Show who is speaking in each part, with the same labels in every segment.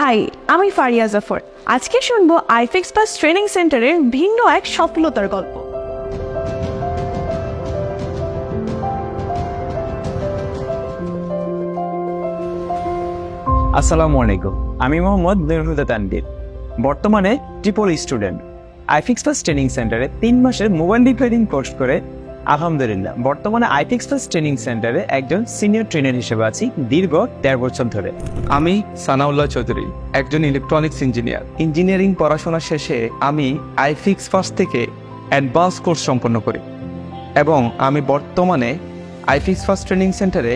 Speaker 1: High, আমি ফারিয়া জাফর। আজকে শুনব আইফিক্স প্লাস ট্রেনিং সেন্টারের ভিন্ন এক সফলতার গল্প।
Speaker 2: আসসালামু আলাইকুম। আমি মোহাম্মদ নুরুল তানভীর। বর্তমানে triple student. IFix plus training সেন্টারে তিন মাসের মোবাইল রিপেয়ারিং কোর্স করে আলহামদুলিল্লাহ। বর্তমানে আইফিক্স প্লাস ট্রেনিং সেন্টারে একজন সিনিয়র ট্রেনার হিসেবে আছি দীর্ঘ দেড় বছর ধরে।
Speaker 3: আমি সানাউল্লাহ চৌধুরী একজন ইলেকট্রনিক্স ইঞ্জিনিয়ার ইঞ্জিনিয়ারিং পড়াশোনা শেষে আমি আইফিক্স ফার্স্ট থেকে অ্যাডভান্স কোর্স সম্পন্ন করি এবং আমি বর্তমানে আইফিক্স ফার্স্ট ট্রেনিং সেন্টারে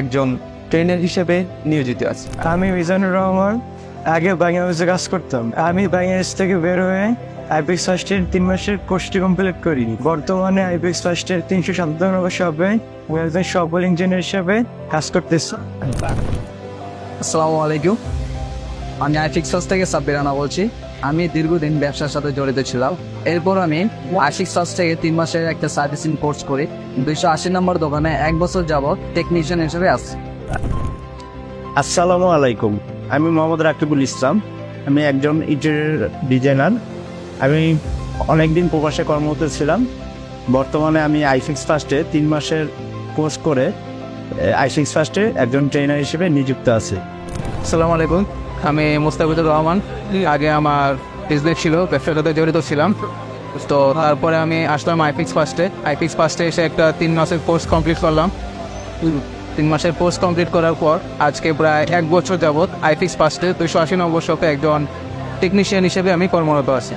Speaker 3: একজন ট্রেনার হিসেবে নিয়োজিত আছি।
Speaker 4: আমি মিজানুর রহমান আগে বাংলাদেশে কাজ করতাম। আমি বাংলাদেশ থেকে বের হয়ে আইপিএক্স ফার্স্টের তিন মাসের কোর্সটি কমপ্লিট করি বর্তমানে আইপিএক্স ফার্স্টের তিনশো সাতান্ন শপে আমি একজন সফল ইঞ্জিনিয়ার হিসেবে কাজ করতেছি।
Speaker 5: আসসালামু আলাইকুম। আমি আইফিক্স থেকে সাব্বির রানা বলছি। আমি দীর্ঘদিন ব্যবসার সাথে জড়িত ছিলাম। এরপর আমি আইফিক্স হাউস থেকে তিন মাসের একটা সার্ভিসিং কোর্স করি। দুইশো আশি নম্বর দোকানে এক বছর যাবৎ টেকনিশিয়ান হিসেবে আছি।
Speaker 6: আসসালামু আলাইকুম। আমি মোহাম্মদ রাকিবুল ইসলাম। আমি একজন ইন্টেরিয়র ডিজাইনার আমি অনেকদিন প্রবাসে কর্মরত ছিলাম। বর্তমানে আমি আইফিক্স ফার্স্টে তিন মাসের কোর্স করে আইফিক্স ফার্স্টে একজন ট্রেনার হিসেবে নিযুক্ত আছি।
Speaker 7: আসসালামু আলাইকুম। আমি মুস্তাফিজুর রহমান। আগে আমার বিজনেস ছিল ব্যবসার সাথে জড়িত ছিলাম। তো তারপরে আমি আসলাম আইপিক্স ফার্স্টে আইপিক্স ফার্স্টে এসে একটা তিন মাসের কোর্স কমপ্লিট করলাম। তিন মাসের কোর্স কমপ্লিট করার পর আজকে প্রায় এক বছর যাবৎ আইপিক্স ফার্স্টে দুশো আশি নম্বর একজন টেকনিশিয়ান হিসেবে আমি কর্মরত আছি।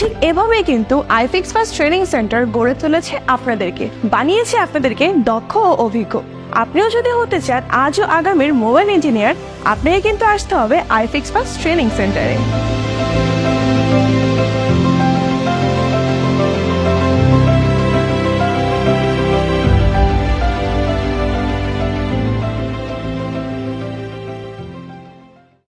Speaker 1: ঠিক এভাবেই কিন্তু আইফিক্স ফার্স্ট ট্রেনিং সেন্টার গড়ে তুলেছে আপনাদেরকে, বানিয়েছে আপনাদেরকে দক্ষ ও অভিজ্ঞ। আপনিও যদি হতে চান, আজও আগামীর মোবাইল ইঞ্জিনিয়ার, আপনাকে কিন্তু আসতে হবে আইফিক্স ফার্স্ট ট্রেনিং সেন্টারে।